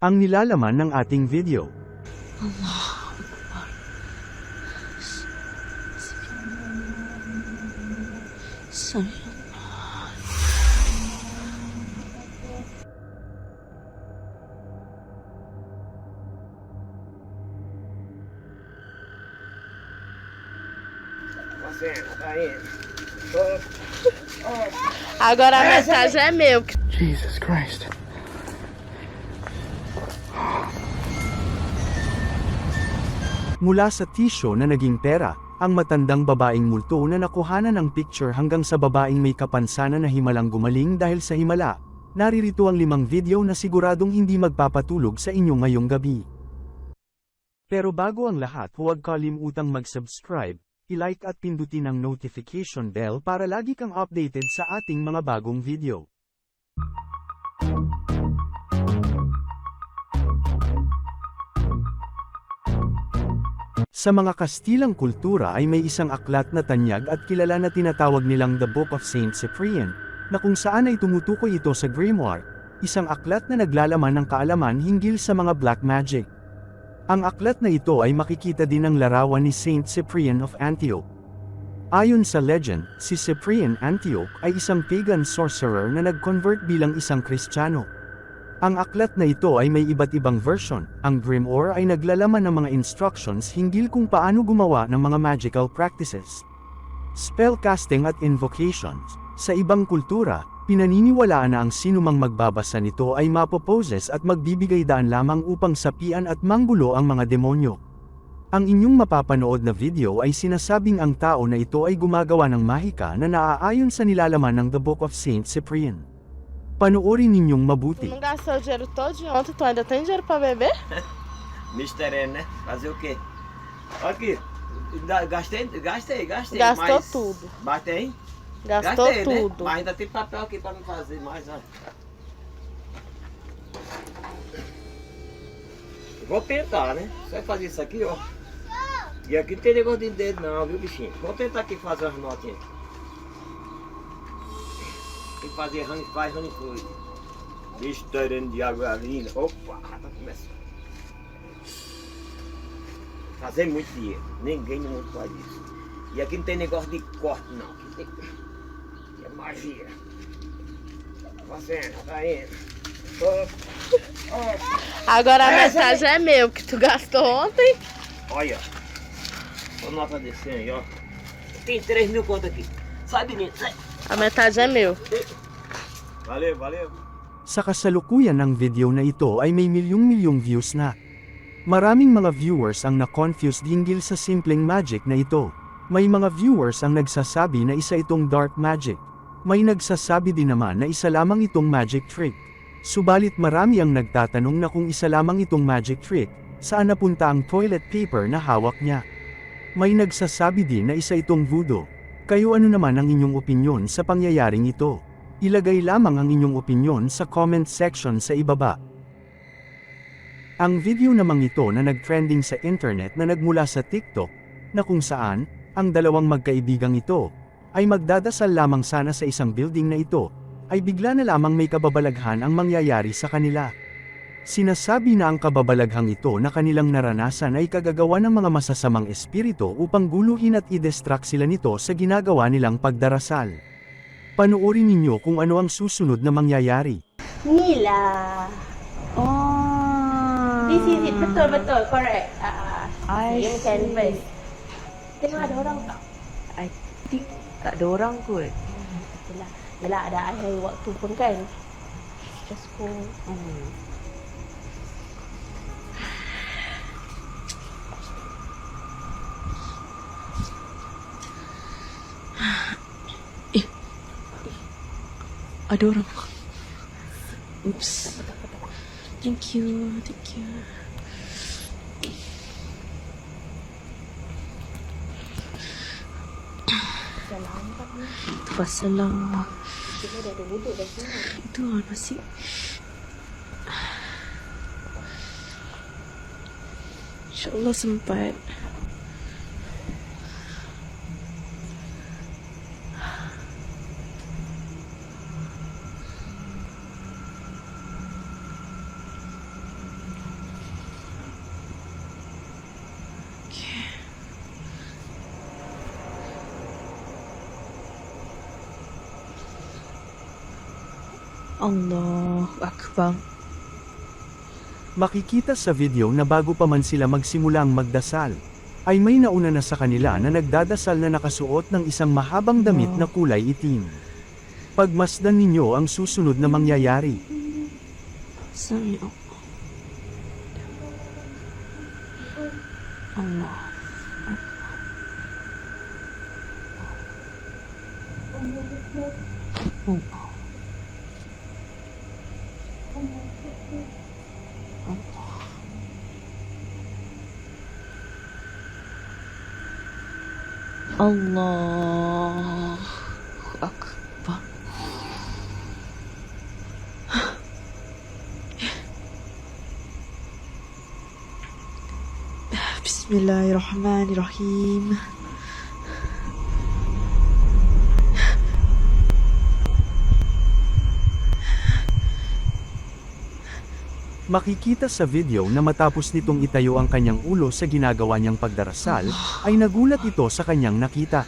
Ang nilalaman ng ating video. Agora a mensagem é meu. Jesus Christ. Mula sa tisyo na naging pera, ang matandang babaeng multo na nakuhanan ng picture hanggang sa babaeng may kapansanan na himalang gumaling dahil sa himala. Naririto ang limang video na siguradong hindi magpapatulog sa inyo ngayong gabi. Pero bago ang lahat huwag kalimutang mag-subscribe, i-like at pindutin ang notification bell para lagi kang updated sa ating mga bagong video. Sa mga Kastilang kultura ay may isang aklat na tanyag at kilala na tinatawag nilang The Book of Saint Cyprian, na kung saan ay tumutukoy ito sa grimoire, isang aklat na naglalaman ng kaalaman hinggil sa mga black magic. Ang aklat na ito ay makikita din ng larawan ni Saint Cyprian of Antioch. Ayon sa legend, si Cyprian Antioch ay isang pagan sorcerer na nag-convert bilang isang Kristiyano. Ang aklat na ito ay may iba't ibang version. Ang Grimoire ay naglalaman ng mga instructions hinggil kung paano gumawa ng mga magical practices. Spellcasting at invocations. Sa ibang kultura, pinaniniwalaan na ang sinumang magbabasa nito ay mapoposes at magbibigay daan lamang upang sapian at manggulo ang mga demonyo. Ang inyong mapapanood na video ay sinasabing ang tao na ito ay gumagawa ng mahika na naaayon sa nilalaman ng The Book of Saint Cyprian. Panoorin ninyong mabuti. Não gastou o dinheiro todo de ontem, tu ainda tem dinheiro pra beber? Mister N, né? Fazer o quê? Aqui, gastei, gastei, gastei. Gastou mas... tudo. Mas tem? Gastou gastei, tudo. Né? Mas ainda tem papel aqui pra me fazer mais, ó. Vou tentar, né? Você vai fazer isso aqui, ó. E aqui não tem negócio de dedo não, viu, bichinho? Vou tentar aqui fazer as notinhas. Tem que fazer honey faz honey. Mister N de água linda. Opa, tá começando. Fazer muito dinheiro. Ninguém no mundo faz isso. E aqui não tem negócio de corte, não. Aqui tem. aqui é magia. Fazendo, tá indo. Agora a É, mensagem é meu, que tu gastou ontem. Olha. Ó, nota desse aí, ó. Tem 3 mil conto aqui. Sai, menino. Sai. A metade é meu. Valeu, valeu. Sa kasalukuyan ng video na ito ay may milyong-milyong views na. Maraming mga viewers ang na-confuse hinggil sa simpleng magic na ito. May mga viewers ang nagsasabi na isa itong dark magic. May nagsasabi din naman na isa lamang itong magic trick. Subalit marami ang nagtatanong na kung isa lamang itong magic trick, saan napunta ang toilet paper na hawak niya. May nagsasabi din na isa itong voodoo. Kayo ano naman ang inyong opinyon sa pangyayaring ito? Ilagay lamang ang inyong opinyon sa comment section sa ibaba. Ang video namang ito na nag-trending sa internet na nagmula sa TikTok, na kung saan, ang dalawang magkaibigang ito, ay magdadasal lamang sana sa isang building na ito, ay bigla na lamang may kababalaghan ang mangyayari sa kanila. Sinasabi na ang kababalaghang ito na kanilang naranasan ay kagagawa ng mga masasamang espiritu upang guluhin at i-distract sila nito sa ginagawa nilang pagdarasal. Panoorin ninyo kung ano ang susunod na mangyayari. Inilah. Oh. This is it. Betul, betul. Correct. Uh, I yang see. canvas. Tengok ada orang tak? I think tak ada orang kot. Yelah. Yelah ada akhir waktu pun kan. Just go. Hmm. Ada orang. Oops. Thank you. Thank you. Itu pasal sini. Itu lah nasi. InsyaAllah sempat. Allah Akbar. Makikita sa video na bago pa man sila magsimulang magdasal, ay may nauna na sa kanila na nagdadasal na nakasuot ng isang mahabang damit na kulay itim. Pagmasdan ninyo ang susunod na mangyayari. Sami Allah. Allah. Allah. Allah Akbar. Bismillahirrahmanirrahim. Makikita sa video na matapos nitong itayo ang kanyang ulo sa ginagawa niyang pagdarasal, ay nagulat ito sa kanyang nakita.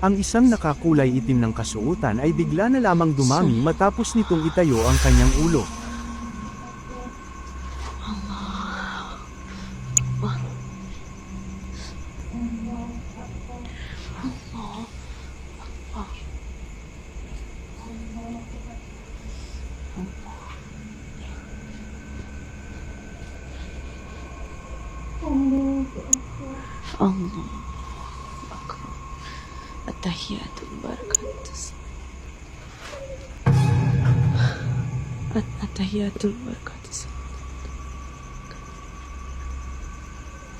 Ang isang nakakulay itim ng kasuotan ay bigla na lamang dumami matapos nitong itayo ang kanyang ulo. الله أكبر الله أكبر التحيات البركات التحيات البركات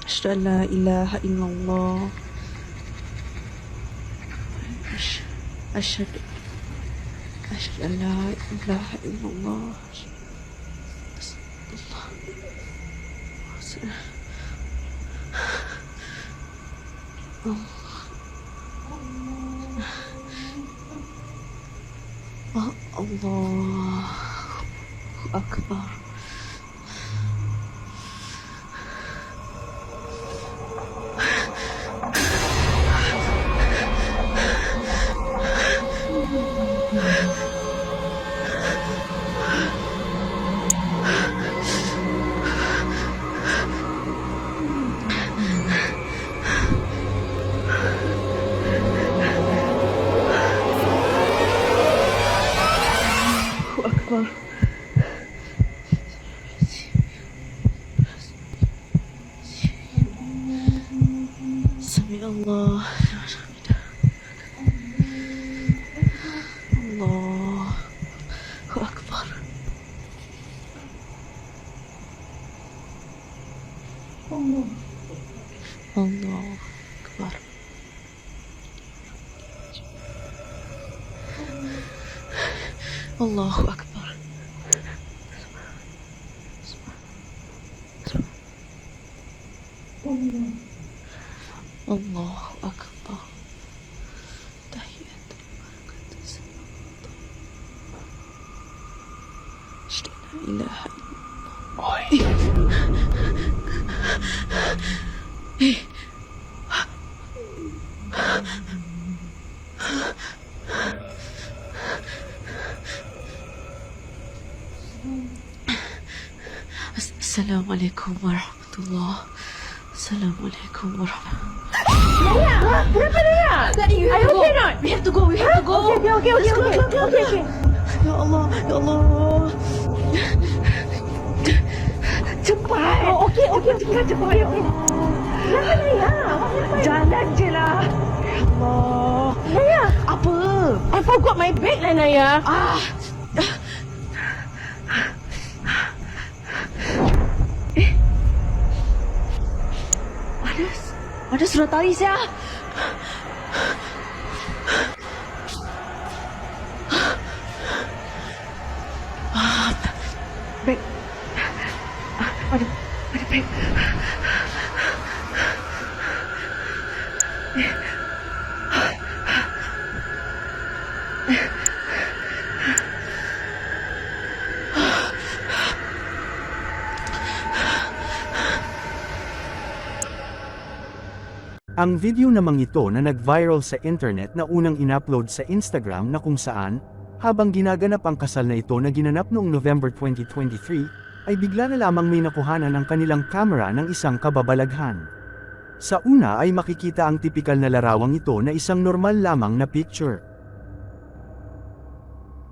أشهد أن لا إله إلا الله. أشهد أشهد أن لا إله إلا الله الله. Oh, Allah Akbar. Akbar. 我 Asyhadu an la ilaha As- Assalamualaikum warahmatullah. Assalamualaikum warahmatullah. Are you okay not? We have to go. We have to go. Okay, okay, okay, okay, okay, okay, okay. Ya Allah, ya Allah. okey, okey, cepat, cepat. Okay. okay. Kenapa Naya? Jalan je lah. Allah. Naya. Apa? I forgot my bag lah Naya. Ah. Eh. Ada, ada surat tali siapa? Ang video namang ito na nag-viral sa internet na unang inupload sa Instagram na kung saan, Habang ginaganap ang kasal na ito na ginanap noong November 2023, ay bigla na lamang may nakuhanan ang kanilang kamera ng isang kababalaghan. Sa una ay makikita ang tipikal na larawang ito na isang normal lamang na picture.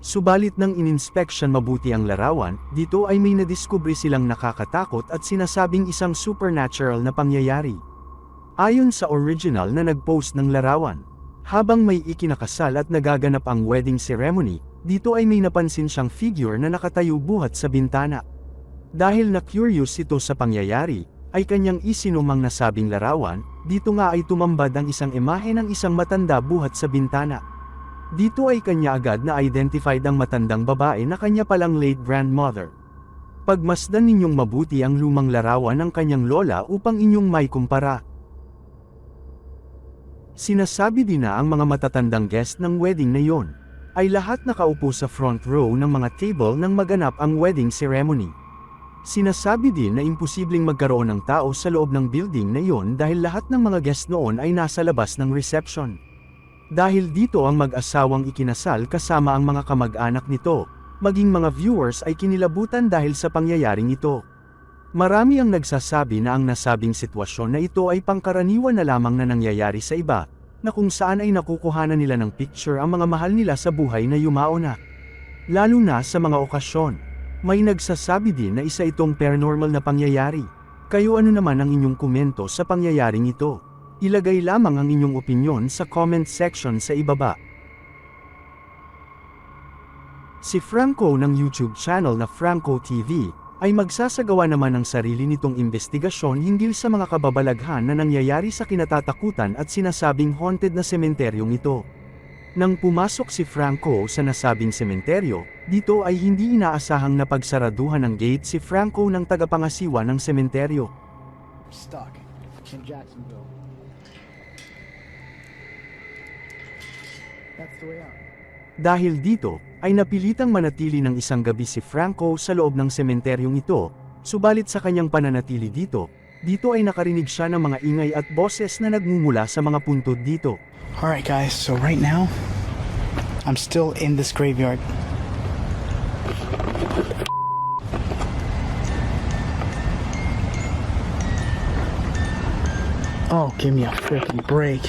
Subalit nang ininspeksyon mabuti ang larawan, dito ay may nadiskubre silang nakakatakot at sinasabing isang supernatural na pangyayari. Ayon sa original na nag-post ng larawan, habang may ikinakasal at nagaganap ang wedding ceremony, dito ay may napansin siyang figure na nakatayo buhat sa bintana. Dahil na curious ito sa pangyayari, ay kanyang isinumang nasabing larawan, dito nga ay tumambad ang isang imahe ng isang matanda buhat sa bintana. Dito ay kanya agad na identified ang matandang babae na kanya palang late grandmother. Pagmasdan ninyong mabuti ang lumang larawan ng kanyang lola upang inyong may kumpara. Sinasabi din na ang mga matatandang guest ng wedding na yon ay lahat nakaupo sa front row ng mga table nang maganap ang wedding ceremony. Sinasabi din na imposibleng magkaroon ng tao sa loob ng building na yon dahil lahat ng mga guest noon ay nasa labas ng reception. Dahil dito ang mag-asawang ikinasal kasama ang mga kamag-anak nito, maging mga viewers ay kinilabutan dahil sa pangyayaring ito. Marami ang nagsasabi na ang nasabing sitwasyon na ito ay pangkaraniwan na lamang na nangyayari sa iba, na kung saan ay nakukuhanan nila ng picture ang mga mahal nila sa buhay na yumao na. Lalo na sa mga okasyon. May nagsasabi din na isa itong paranormal na pangyayari. Kayo ano naman ang inyong komento sa pangyayaring ito? Ilagay lamang ang inyong opinyon sa comment section sa ibaba. Si Franco ng YouTube channel na Franco TV ay magsasagawa naman ng sarili nitong investigasyon hinggil sa mga kababalaghan na nangyayari sa kinatatakutan at sinasabing haunted na sementeryong ito. Nang pumasok si Franco sa nasabing sementeryo, dito ay hindi inaasahang napagsaraduhan ng gate si Franco ng tagapangasiwa ng sementeryo. stuck in Jacksonville. That's the way out. Dahil dito, ay napilitang manatili ng isang gabi si Franco sa loob ng sementeryong ito, subalit sa kanyang pananatili dito, dito ay nakarinig siya ng mga ingay at boses na nagmumula sa mga puntod dito. Alright, guys, so right now, I'm still in this graveyard. Oh, give me a freaking break.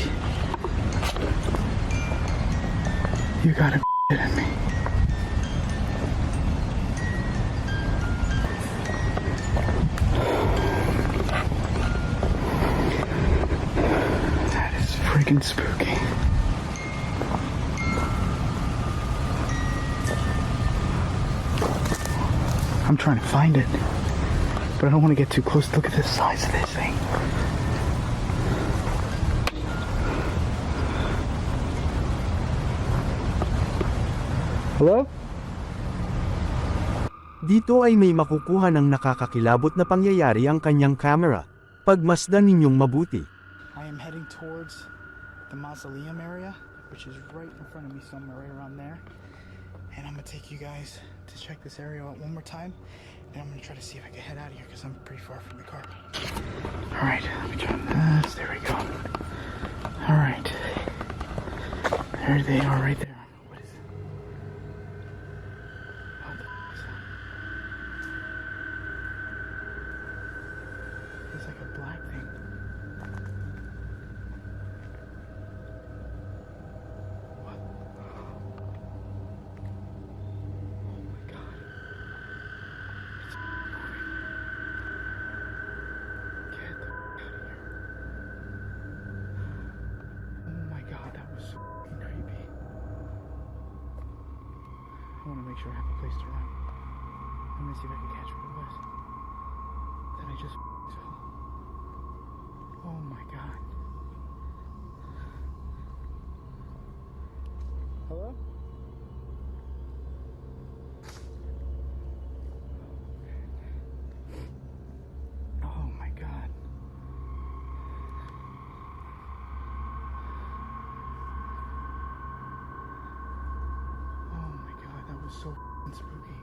You gotta be kidding me. That is freaking spooky. I'm trying to find it, but I don't want to get too close. Look at the size of this thing. Hello? Dito ay may makukuha ng nakakakilabot na pangyayari ang kanyang camera. Pagmasdan ninyong mabuti. I am heading towards the mausoleum area, which is right in front of me somewhere, right around there. And I'm gonna take you guys to check this area out one more time. And I'm gonna try to see if I can head out of here because I'm pretty far from the car. All right, let me try this. There we go. All right. There they are right there. Make sure I have a place to run. Let me see if I can catch what it was. Then I just saw. Oh my god. So spooky.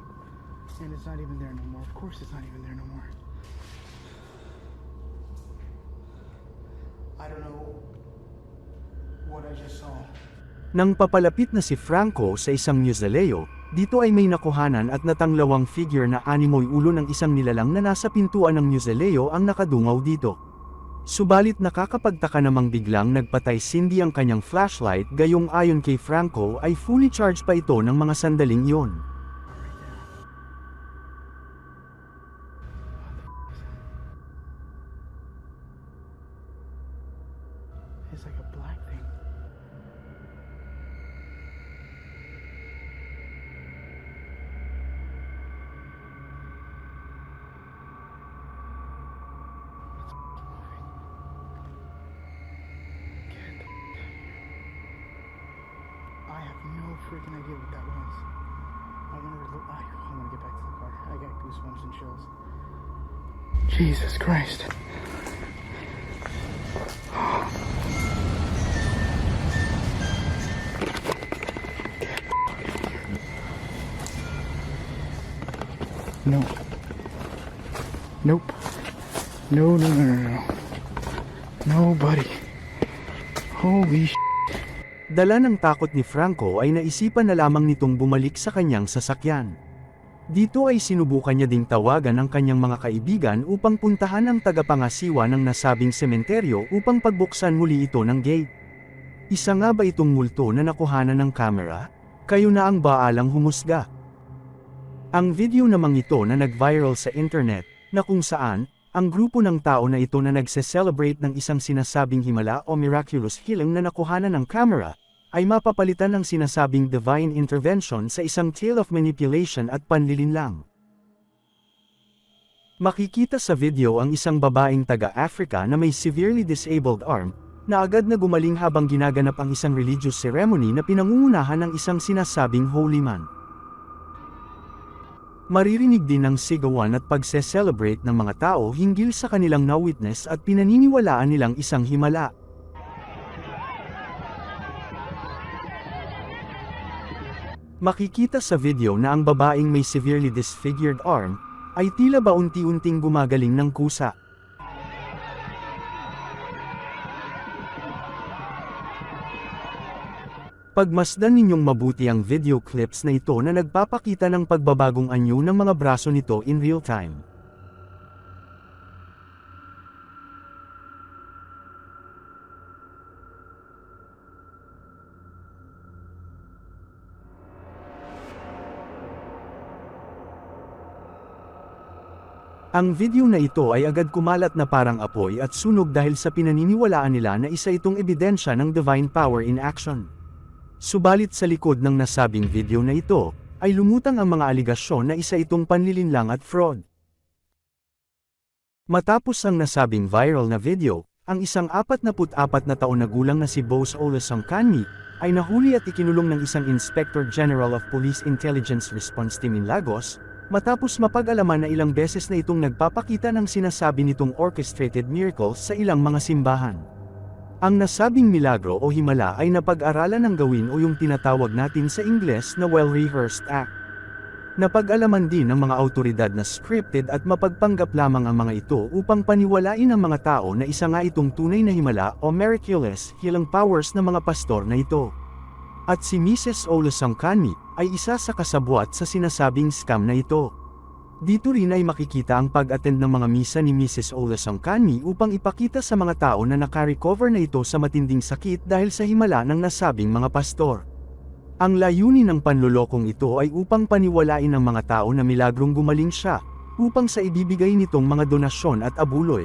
And it's not even there no more. Of course it's not even there no more. I don't know what I just saw, Nang papalapit na si Franco sa isang mausoleo, dito ay may nakuhanan at natanglawang figure na animoy ulo ng isang nilalang na nasa pintuan ng mausoleo ang nakadungaw dito. Subalit nakakapagtaka namang biglang nagpatay Cindy ang kanyang flashlight gayong ayon kay Franco ay fully charged pa ito ng mga sandaling iyon. No. Nope. No, no, no, no, no. Nobody. Holy sh. Dala ng takot ni Franco ay naisipan na lamang nitong bumalik sa kanyang sasakyan. Dito ay sinubukan niya ding tawagan ang kanyang mga kaibigan upang puntahan ang tagapangasiwa ng nasabing sementeryo upang pagbuksan muli ito ng gate. Isa nga ba itong multo na nakuhanan ng kamera? Kayo na ang baalang humusga. Ang video namang ito na nag-viral sa internet, na kung saan, ang grupo ng tao na ito na nagse-celebrate ng isang sinasabing himala o miraculous healing na nakuhanan ng camera, ay mapapalitan ng sinasabing divine intervention sa isang tale of manipulation at panlilinlang. Makikita sa video ang isang babaeng taga-Africa na may severely disabled arm, na agad na gumaling habang ginaganap ang isang religious ceremony na pinangungunahan ng isang sinasabing holy man. Maririnig din ang sigawan at pagse-celebrate ng mga tao hinggil sa kanilang na-witness at pinaniniwalaan nilang isang himala. Makikita sa video na ang babaeng may severely disfigured arm, ay tila ba unti-unting gumagaling ng kusa. Pagmasdan ninyong mabuti ang video clips na ito na nagpapakita ng pagbabagong anyo ng mga braso nito in real time. Ang video na ito ay agad kumalat na parang apoy at sunog dahil sa pinaniniwalaan nila na isa itong ebidensya ng divine power in action. Subalit sa likod ng nasabing video na ito, ay lumutang ang mga aligasyon na isa itong panlilinlang at fraud. Matapos ang nasabing viral na video, ang isang 44 na taon na gulang na si Bose Olasong Kanmi, ay nahuli at ikinulong ng isang Inspector General of Police Intelligence Response Team in Lagos, matapos mapag-alaman na ilang beses na itong nagpapakita ng sinasabi nitong orchestrated miracles sa ilang mga simbahan. Ang nasabing milagro o himala ay napag-aralan ng gawin o yung tinatawag natin sa Ingles na well-rehearsed act. Napag-alaman din ng mga autoridad na scripted at mapagpanggap lamang ang mga ito upang paniwalain ang mga tao na isa nga itong tunay na himala o miraculous healing powers ng mga pastor na ito. At si Mrs. Olasangkani ay isa sa kasabwat sa sinasabing scam na ito. Dito rin ay makikita ang pag-attend ng mga misa ni Mrs. Olasangkani upang ipakita sa mga tao na nakarecover na ito sa matinding sakit dahil sa himala ng nasabing mga pastor. Ang layunin ng panlulokong ito ay upang paniwalain ng mga tao na milagrong gumaling siya, upang sa ibibigay nitong mga donasyon at abuloy.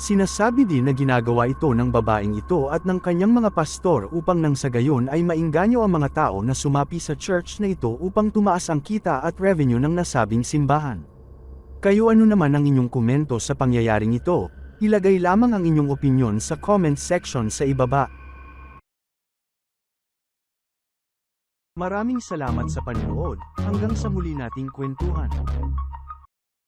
Sinasabi din na ginagawa ito ng babaeng ito at ng kanyang mga pastor upang nang sa gayon ay mainganyo ang mga tao na sumapi sa church na ito upang tumaas ang kita at revenue ng nasabing simbahan. Kayo ano naman ang inyong komento sa pangyayaring ito? Ilagay lamang ang inyong opinion sa comment section sa ibaba. Maraming salamat sa panonood, hanggang sa muli nating kwentuhan.